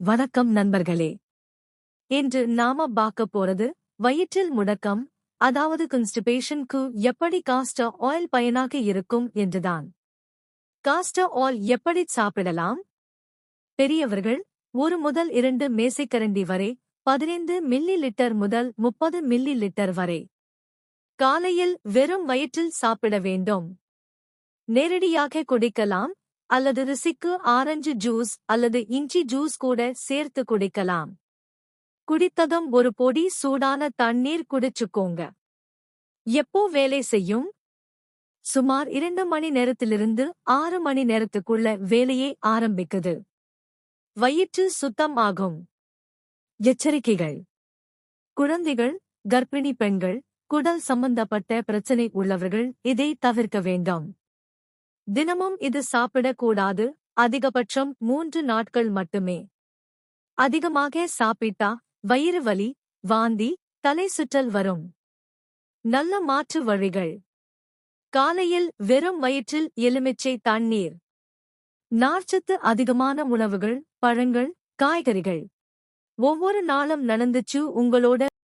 வணக்கம் நண்பர்களே. இன்று நாம பார்க்க போறது வயிற்றில் முடக்கம் அதாவது கன்ஸ்டிபேஷனுக்கு எப்படி காஸ்டர் ஆயில் பயனாக இருக்கும் என்றுதான். காஸ்டர் ஆயில் எப்படி சாப்பிடலாம்? பெரியவர்கள் ஒரு முதல் இரண்டு மேசைக்கரண்டி வரை பதினைந்து மில்லி லிட்டர் முதல் முப்பது மில்லி லிட்டர் வரை. காலையில் வெறும் வயிற்றில் சாப்பிட வேண்டும். நேரடியாக குடிக்கலாம் அல்லது ருசிக்கு ஆரஞ்சு ஜூஸ் அல்லது இஞ்சி ஜூஸ் கூட சேர்த்து குடிக்கலாம். குடித்ததும் ஒரு பொடி சூடான தண்ணீர் குடிச்சுக்கோங்க. எப்போ வேலை செய்யும்? சுமார் இரண்டு மணி நேரத்திலிருந்து ஆறு மணி நேரத்துக்குள்ள வேலையை ஆரம்பிக்குது. வயிற்று சுத்தம் ஆகும். எச்சரிக்கைகள். குழந்தைகள் கர்ப்பிணி பெண்கள் குடல் சம்பந்தப்பட்ட பிரச்சனை உள்ளவர்கள் இதை தவிர்க்க வேண்டும். தினமும் இது சாப்பிடக்கூடாது. அதிகபட்சம் மூன்று நாட்கள் மட்டுமே. அதிகமாக சாப்பிட்டா வயிறு வலி வாந்தி தலை சுற்றல் வரும். நல்ல மாற்று வழிகள். காலையில் வெறும் வயிற்றில் எலுமிச்சை தண்ணீர். நார்ச்சத்து அதிகமான உணவுகள் பழங்கள் காய்கறிகள். ஒவ்வொரு நாளும் நடந்துச்சு உங்களோட